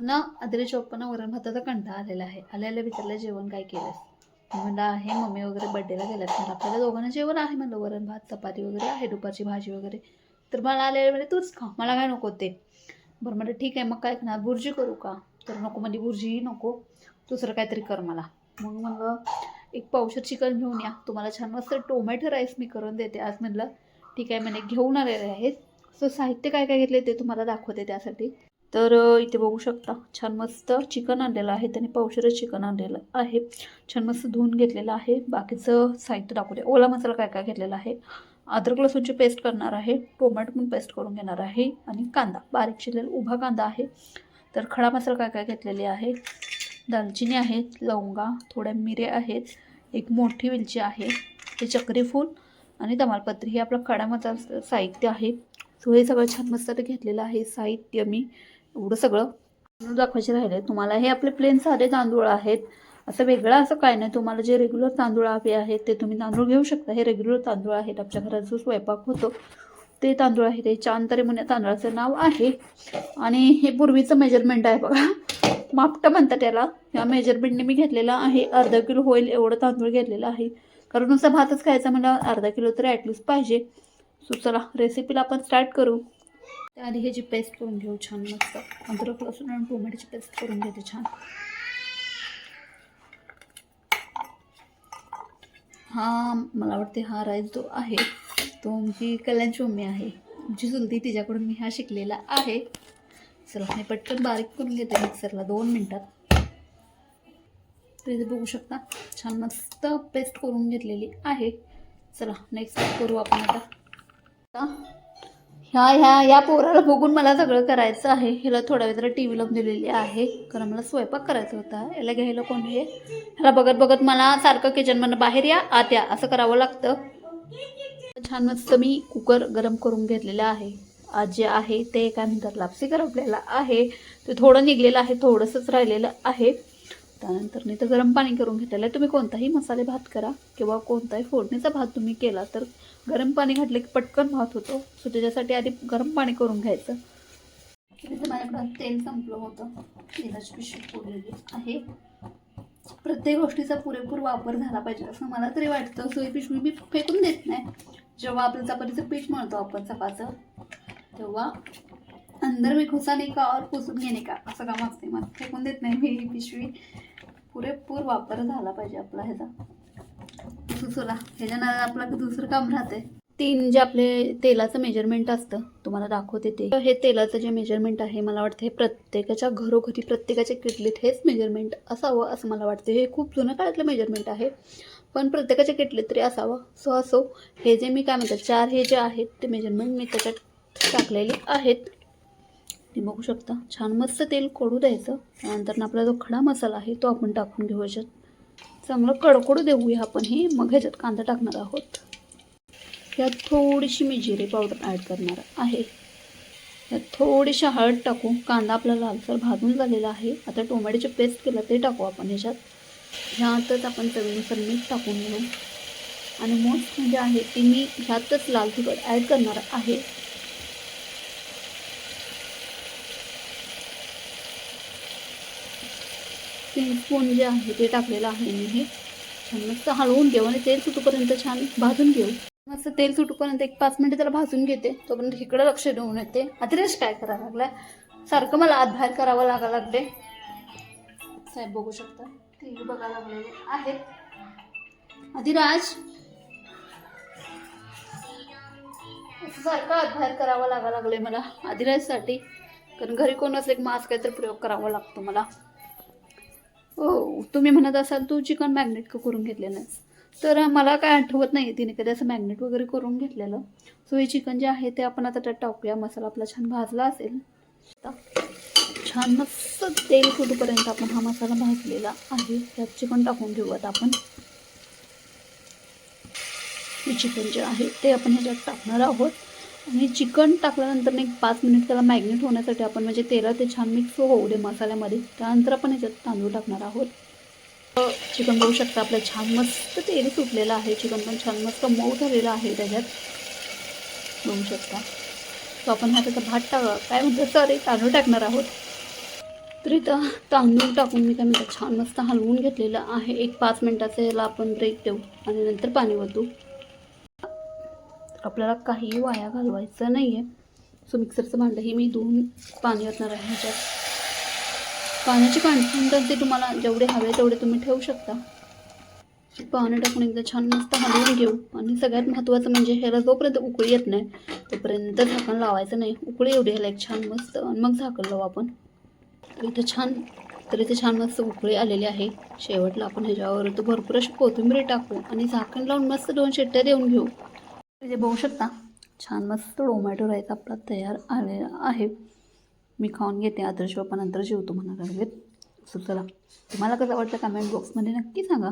ना आदरे चोप्पाना वरण भाताचा कंटाळा आलेला आहे. आलेल्या विचारलं जेवण काय केलंस? म्हणलं आहे मम्मी वगैरे बड्डेला गेलात म्हणलं. आपल्याला दोघांना जेवण आहे म्हणलं वरण भात चपाती वगैरे आहे दुपारची भाजी वगैरे. तर मला आलेलं म्हणजे तूच खा मला काय नको ते. बरं म्हटलं ठीक आहे मग काय खाणार? भुर्जी करू का? तर नको म्हणजे भुर्जीही नको दुसरं काहीतरी कर मला. मग म्हणलं एक पावशर चिकन घेऊन या तुम्हाला छान मस्त टोमॅटो राईस मी करून देते. आज म्हणलं ठीक आहे म्हणे घेऊन आलेले आहेत. सो साहित्य काय काय घेतले ते तुम्हाला दाखवते त्यासाठी. तर इथे बघू शकता छान मस्त चिकन आणलेलं आहे त्याने पावशरच चिकन आणलेलं आहे. छान मस्त धुवून घेतलेलं आहे. बाकीचं साहित्य दाखवते. ओला मसाला काय काय घेतलेला आहे? अद्रक लसूणची पेस्ट करणार आहे. टोमॅटो पण पेस्ट करून घेणार आहे. आणि कांदा बारीक शिरलेला उभा कांदा आहे. तर खडा मसाला काय काय घेतलेले आहे? दालचिनी आहेत लवंगा थोड्या मिरे आहेत एक मोठी वेलची आहे हे चक्रीफूल आणि तमालपत्री. हे आपलं खडा मसाला साहित्य आहे. सो हे सगळं छान मस्त घेतलेलं आहे साहित्य मी. एवढं सगळं दाखवायचे राहिले. तुम्हाला हे आपले प्लेन साधे तांदूळ आहेत. असं वेगळं असं काय नाही. तुम्हाला जे रेग्युलर तांदूळ हवे आहेत ते तुम्ही तांदूळ घेऊ शकता. हे रेग्युलर तांदूळ आहेत. आमच्या घरात जो स्वयंपाक होतो ते तांदूळ आहे. ते चांदरे म्हणे तांदळाचं नाव आहे. आणि हे पूर्वीचं मेजरमेंट आहे बघा. मापटं म्हणतात त्याला या मेजरमेंटने मी घेतलेलं आहे. अर्धा किलो होईल एवढं तांदूळ घेतलेलं आहे. कारण नुसता भातच खायचा मला अर्धा किलो तरी ॲटलीस्ट पाहिजे. सो चला रेसिपीला आपण स्टार्ट करू. त्याआधी ह्याची पेस्ट करून घेऊ छान मस्त. अद्रक लसूण आणि टोमॅटोची पेस्ट करून घेते छान. हा मला वाटते हा राईस जो आहे तो आमची कल्याणची मम्मी आहे. आमची चुलती तिच्याकडून मी हा शिकलेला आहे. चला मी पटकन बारीक करून घेते मिक्सरला दोन मिनटात. तुम्ही बघू शकता छान मस्त पेस्ट करून घेतलेली आहे. चला नेक्स्ट करू आपण आता. ह्या ह्या या पोराला बघून मला सगळं करायचं आहे. हिला थोड्या वेळ टी व्ही लावून दिलेली आहे. कारण मला स्वयंपाक करायचा होता. याला घ्यायला कोण आहे? ह्याला बघत बघत मला सारखं किचनमधनं बाहेर या आत या असं करावं लागतं. छान मस्त मी कुकर गरम करून घेतलेलं आहे. आज जे आहे ते काय म्हणतात लापसी करपलेलं आहे. ते थोडं निघलेलं आहे थोडंसंच राहिलेलं आहे. त्यानंतर मी तर गरम पाणी करून घेतलेलं. आहे तुम्ही कोणताही मसाले भात करा किंवा कोणताही फोडणीचा भात तुम्ही केला तर गरम पाणी घातलं की पटकन भात होतो. सो त्याच्यासाठी आधी गरम पाणी करून घ्यायचं. माझ्याकडं तेल संपलं होतं. तेलाची पिशवी पुरलेली आहे. प्रत्येक गोष्टीचा पुरेपूर वापर झाला पाहिजे असं मला तरी वाटतं. सो ही पिशवी मी फेकून देत नाही. जेव्हा आपलं चपातीचं पीठ मळतो आपण चपाचं तेव्हा अंदर मी घुसाने का और पुसून घेणे का? असं काम असते मग फेकून देत नाही मी ही पिशवी पुरेपूर वापर झाला पाहिजे आपला ह्याचा. सुचला ह्याच्यानं आपलं दुसरं काम राहते तीन जे आपले तेलाचं मेजरमेंट असतं तुम्हाला दाखवते ते. हे तेलाचं जे मेजरमेंट आहे मला वाटतं हे प्रत्येकाच्या घरोघरी प्रत्येकाच्या किटलीत हेच मेजरमेंट असावं असं मला वाटतं हे खूप जुन्या काळातलं मेजरमेंट आहे पण प्रत्येकाच्या किटलीत तरी असावं. सो असो. हे जे मी काय म्हणतात चार हे जे आहेत ते मेजरमेंट मी त्याच्यात टाकलेले आहेत. ते बघू शकता. छान मस्त तेल कोडू द्यायचं. त्यानंतर आपला जो खडा मसाला आहे तो आपण टाकून घेऊ ह्याच्यात चांगलं कडकडू देऊया आपण हे. मग ह्याच्यात कांदा टाकणार आहोत. यात थोडीशी मी जिरे पावडर ॲड करणार आहे. यात थोडीशी हळद टाकू. कांदा आपला लालसर भाजून झालेला आहे. आता टोमॅटोचे पेस्ट केलं ते टाकू आपण ह्याच्यात. ह्यातच आपण चवीनुसार मीठ टाकून घेऊ. आणि मोस्ट म्हणजे आहे ती मी ह्यातच लाल तिखट ॲड करणार आहे. तीन स्पून जे आहे ते टाकलेलं आहे मी हे. छान मस्त हलवून घेऊ आणि तेल सुटूपर्यंत छान भाजून घेऊ. मस्त तेल सुटूपर्यंत एक पाच मिनिटं त्याला भाजून घेते. तोपर्यंत इकडं लक्ष देऊन येते. अतिरेश काय करायला लागलाय? सारखं मला आत बाहेर करावं लागा लागले साहेब बघू शकता टी व्ही बघायला लागलेले आहेत. अधिराज सारखं आत बाहेर करावं लागा लागले मला अधिराजसाठी कारण घरी कोण असले की मास्क काहीतरी प्रयोग करावा लागतो मला. हो तुम्ही म्हणत असाल तू चिकन मॅग्नेट का करून घेतले तर मला काय आठवत नाही तिने कधी असं मॅग्नेट वगैरे करून घेतलेलं. सो हे चिकन जे आहे ते आपण आता त्यात टाकूया. मसाला आपला छान भाजला असेल. छान मस्त तेल फुटूपर्यंत आपण हा मसाला भाजलेला आहे त्यात चिकन टाकून घेऊयात आपण. हे चिकन जे आहे ते आपण ह्याच्यात टाकणार आहोत. आणि चिकन टाकल्यानंतर एक पाच मिनिट त्याला मॅग्नेट होण्यासाठी आपण म्हणजे तेरा ते छान मिक्स होऊ दे मसाल्यामध्ये. त्यानंतर आपण ह्याच्यात तांदूळ टाकणार आहोत. चिकन बघू शकता आपलं छान मस्त तेल सुटलेलं आहे. चिकन पण छान मस्त मऊ झालेलं आहे त्याच्यात. बघू शकता. तो आपण हा त्याचा भात टाका काय म्हणतो सॉरी तांदूळ टाकणार आहोत. तर इथं तांदूळ टाकून मी काय म्हणतात? छान मस्त हलवून घेतलेलं आहे. एक पाच मिनटाचं याला आपण ब्रेक देऊ आणि नंतर पाणी ओतू. आपल्याला काही वाया घालवायचं नाही आहे सो मिक्सरचं भांडंही मी धुवून पाणी असणार आहे ह्याच्यात. पाण्याची क्वांटिटी ते तुम्हाला जेवढे हवे तेवढे तुम्ही ठेवू शकता. पाणी टाकून एकदा छान मस्त हलवून घेऊ. आणि सगळ्यात महत्त्वाचं म्हणजे ह्याला जोपर्यंत उकळी येत नाही तोपर्यंत झाकण लावायचं नाही. उकळी एवढी ह्याला एक छान मस्त आणि मग झाकण लावू आपण. तर इथं छान तर इथे छान मस्त उकळी आलेली आहे. शेवटला आपण ह्याच्यावर तो भरपूर अशी कोथिंबीर टाकू आणि झाकण लावून मस्त दोन शिट्ट्या देऊन घेऊ. म्हणजे बघू शकता. छान मस्त टोमॅटो राईस आपला तयार आलेला आहे. मी खाऊन घेते. आदर्श बाप्पा नंतर जेवतो म्हणा लागलेत सो चला. तुम्हाला कसं वाटतं कमेंट बॉक्समध्ये नक्की सांगा.